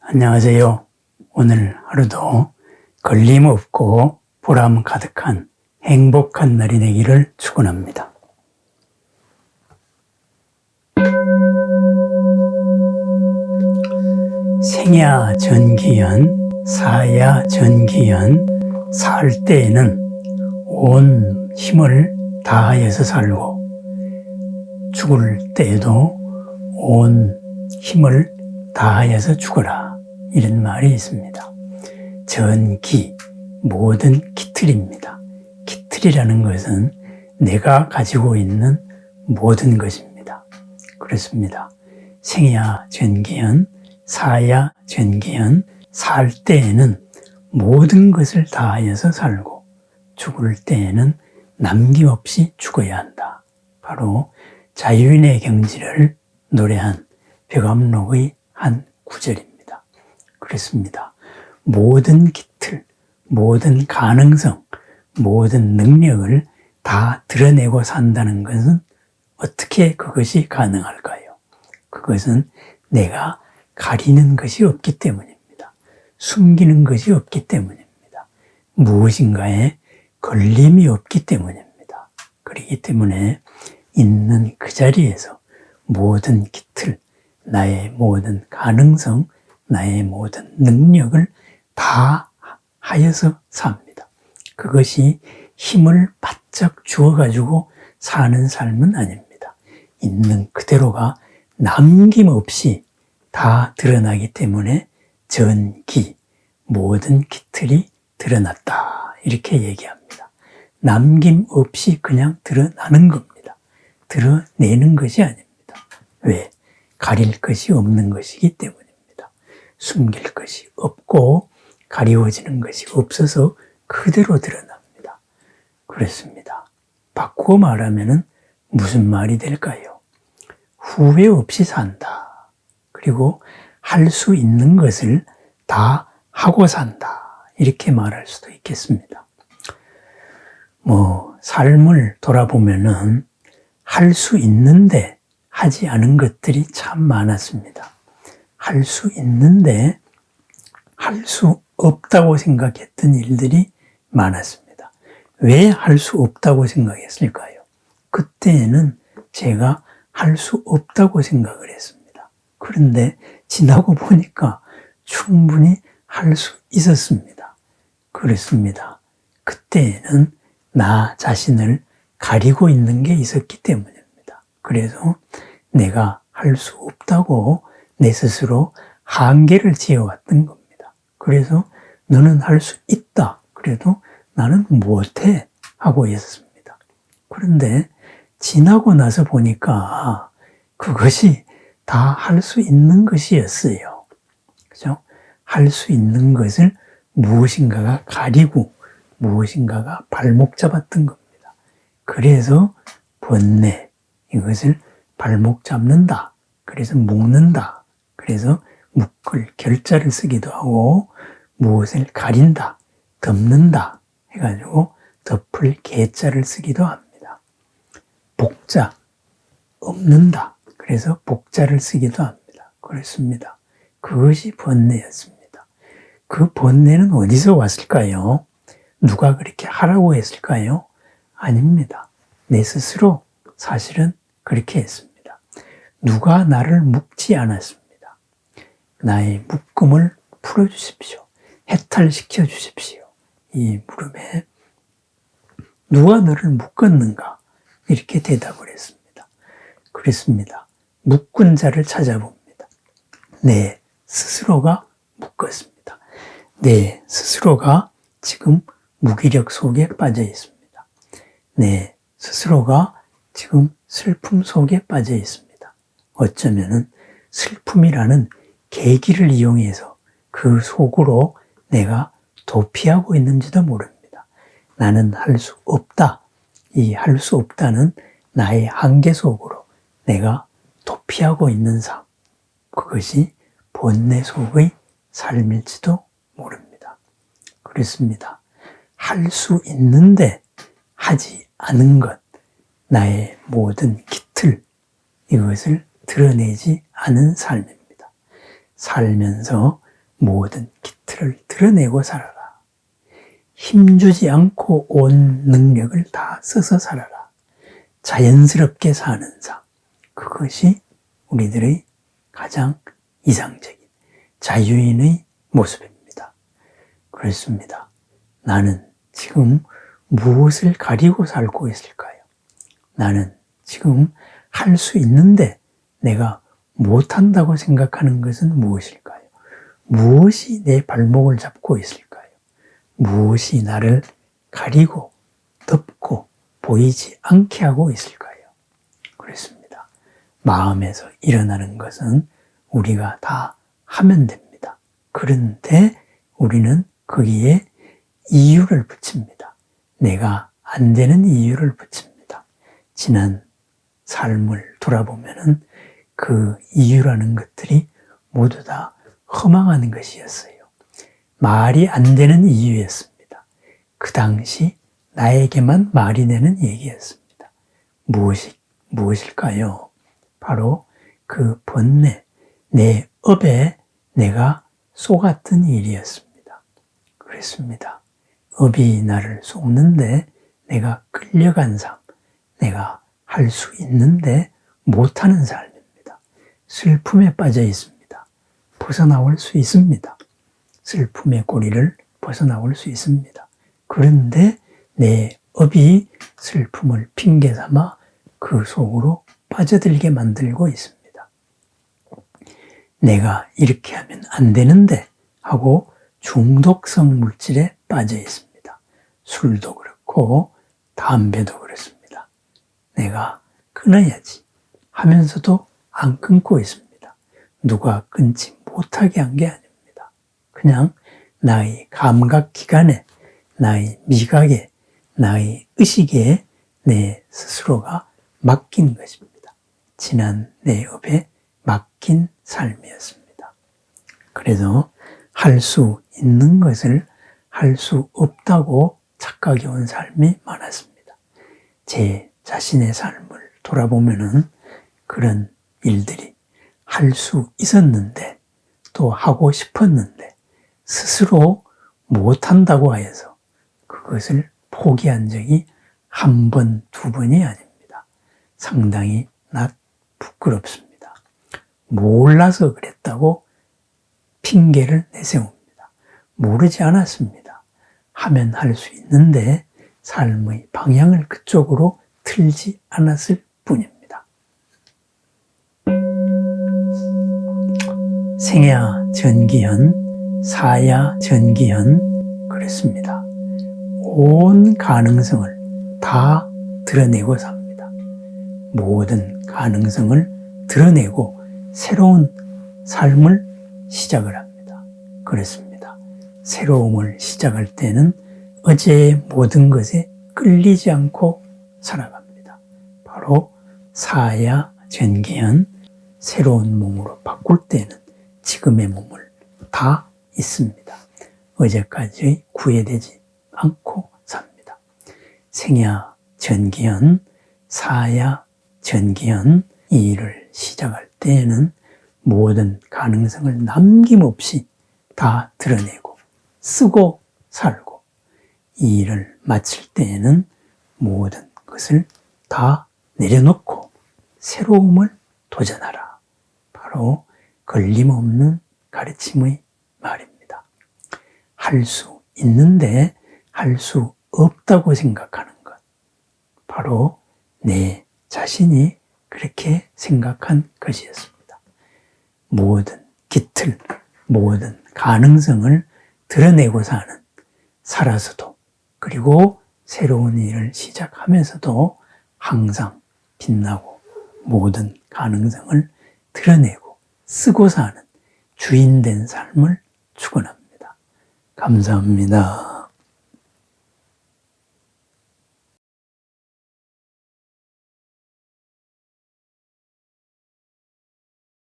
안녕하세요. 오늘 하루도 걸림없고 보람 가득한 행복한 날이 되기를 축원합니다. 생야 전기연, 사야 전기연, 살 때에는 온 힘을 다하여서 살고, 죽을 때에도 온 힘을 다하여서 죽어라. 이런 말이 있습니다. 전기, 모든 기틀입니다. 기틀이라는 것은 내가 가지고 있는 모든 것입니다. 그렇습니다. 생야 전기연, 사야 전기연, 살 때에는 모든 것을 다하여서 살고 죽을 때에는 남김없이 죽어야 한다. 바로 자유인의 경지를 노래한 벽암록의 한 구절입니다. 그렇습니다. 모든 기틀, 모든 가능성, 모든 능력을 다 드러내고 산다는 것은 어떻게 그것이 가능할까요? 그것은 내가 가리는 것이 없기 때문입니다. 숨기는 것이 없기 때문입니다. 무엇인가에 걸림이 없기 때문입니다. 그렇기 때문에 있는 그 자리에서 모든 기틀, 나의 모든 가능성, 나의 모든 능력을 다 하여서 삽니다. 그것이 힘을 바짝 주어가지고 사는 삶은 아닙니다. 있는 그대로가 남김없이 다 드러나기 때문에 전기, 모든 기틀이 드러났다. 이렇게 얘기합니다. 남김없이 그냥 드러나는 겁니다. 드러내는 것이 아닙니다. 왜? 가릴 것이 없는 것이기 때문입니다. 숨길 것이 없고 가리워지는 것이 없어서 그대로 드러납니다. 그렇습니다. 바꾸어 말하면 무슨 말이 될까요? 후회 없이 산다. 그리고 할 수 있는 것을 다 하고 산다. 이렇게 말할 수도 있겠습니다. 뭐, 삶을 돌아보면은 할 수 있는데 하지 않은 것들이 참 많았습니다. 할 수 있는데 할 수 없다고 생각했던 일들이 많았습니다. 왜 할 수 없다고 생각했을까요? 그때에는 제가 할 수 없다고 생각을 했습니다. 그런데 지나고 보니까 충분히 할 수 있었습니다. 그렇습니다. 그때에는 나 자신을 가리고 있는 게 있었기 때문입니다. 그래서 내가 할 수 없다고 내 스스로 한계를 지어왔던 겁니다. 그래서 너는 할 수 있다. 그래도 나는 못해. 하고 있었습니다. 그런데 지나고 나서 보니까 그것이 다 할 수 있는 것이었어요. 그죠? 할 수 있는 것을 무엇인가가 가리고 무엇인가가 발목 잡았던 겁니다. 그래서 번뇌, 이것을 발목 잡는다. 그래서 묶는다. 그래서 묶을 결자를 쓰기도 하고 무엇을 가린다, 덮는다 해가지고 덮을 개자를 쓰기도 합니다. 복자, 없는다. 그래서 복자를 쓰기도 합니다. 그렇습니다. 그것이 번뇌였습니다. 그 번뇌는 어디서 왔을까요? 누가 그렇게 하라고 했을까요? 아닙니다. 내 스스로 사실은 그렇게 했습니다. 누가 나를 묶지 않았습니다. 나의 묶음을 풀어주십시오. 해탈시켜 주십시오. 이 물음에 누가 너를 묶었는가? 이렇게 대답을 했습니다. 그랬습니다. 묶은 자를 찾아봅니다. 내 스스로가 묶었습니다. 내 스스로가 지금 무기력 속에 빠져 있습니다. 내 스스로가 지금 슬픔 속에 빠져 있습니다. 어쩌면은 슬픔이라는 계기를 이용해서 그 속으로 내가 도피하고 있는지도 모릅니다. 나는 할 수 없다. 이 할 수 없다는 나의 한계 속으로 내가 도피하고 있는 삶. 그것이 본내 속의 삶일지도 모릅니다. 그렇습니다. 할 수 있는데 하지 않은 것. 나의 모든 기틀. 이것을 드러내지 않은 삶입니다. 살면서 모든 기틀을 드러내고 살아라. 힘주지 않고 온 능력을 다 써서 살아라. 자연스럽게 사는 삶. 그것이 우리들의 가장 이상적인 자유인의 모습입니다. 그렇습니다. 나는 지금 무엇을 가리고 살고 있을까요? 나는 지금 할 수 있는데 내가 못한다고 생각하는 것은 무엇일까요? 무엇이 내 발목을 잡고 있을까요? 무엇이 나를 가리고 덮고 보이지 않게 하고 있을까요? 그렇습니다. 마음에서 일어나는 것은 우리가 다 하면 됩니다. 그런데 우리는 거기에 이유를 붙입니다. 내가 안 되는 이유를 붙입니다. 지난 삶을 돌아보면은 그 이유라는 것들이 모두 다 허망한 것이었어요. 말이 안 되는 이유였습니다. 그 당시 나에게만 말이 되는 얘기였습니다. 무엇이, 무엇일까요? 바로 그 번뇌, 내 업에 내가 속았던 일이었습니다. 그랬습니다. 업이 나를 속는데 내가 끌려간 삶, 내가 할 수 있는데 못하는 삶입니다. 슬픔에 빠져 있습니다. 벗어나올 수 있습니다. 슬픔의 꼬리를 벗어나올 수 있습니다. 그런데 내 업이 슬픔을 핑계 삼아 그 속으로 빠져들게 만들고 있습니다. 내가 이렇게 하면 안 되는데 하고 중독성 물질에 빠져 있습니다. 술도 그렇고 담배도 그렇습니다. 내가 끊어야지 하면서도 안 끊고 있습니다. 누가 끊지 못하게 한 게 아닙니다. 그냥 나의 감각 기관에, 나의 미각에, 나의 의식에 내 스스로가 맡긴 것입니다. 지난 내 업에 맡긴 삶이었습니다. 그래도 할 수 있는 것을 할 수 없다고 착각해 온 삶이 많았습니다. 제 자신의 삶을 돌아보면은 그런 일들이 할 수 있었는데 또 하고 싶었는데 스스로 못한다고 하여서 그것을 포기한 적이 한 번, 두 번이 아닙니다. 상당히 나 부끄럽습니다. 몰라서 그랬다고 핑계를 내세웁니다. 모르지 않았습니다. 하면 할 수 있는데 삶의 방향을 그쪽으로 틀지 않았을 뿐입니다. 생야 전기현, 사야 전기현 그랬습니다. 온 가능성을 다 드러내고 삽니다. 모든 가능성을 드러내고 새로운 삶을 시작을 합니다. 그렇습니다. 새로움을 시작할 때는 어제의 모든 것에 끌리지 않고 살아갑니다. 바로 사야 전기현 새로운 몸으로 바꿀 때는 지금의 몸을 다 있습니다. 어제까지 구애되지 않고 삽니다. 생야 전기현, 사야 전기현 이 일을 시작할 때에는 모든 가능성을 남김없이 다 드러내고 쓰고 살고 이 일을 마칠 때에는 모든 것을 다 내려놓고 새로움을 도전하라. 바로 걸림없는 가르침의 말입니다. 할 수 있는데 할 수 없다고 생각하는 것. 바로 내 자신이 그렇게 생각한 것이었습니다. 모든 기틀, 모든 가능성을 드러내고 사는 살아서도 그리고 새로운 일을 시작하면서도 항상 빛나고 모든 가능성을 드러내고 쓰고 사는 주인 된 삶을 축원합니다. 감사합니다.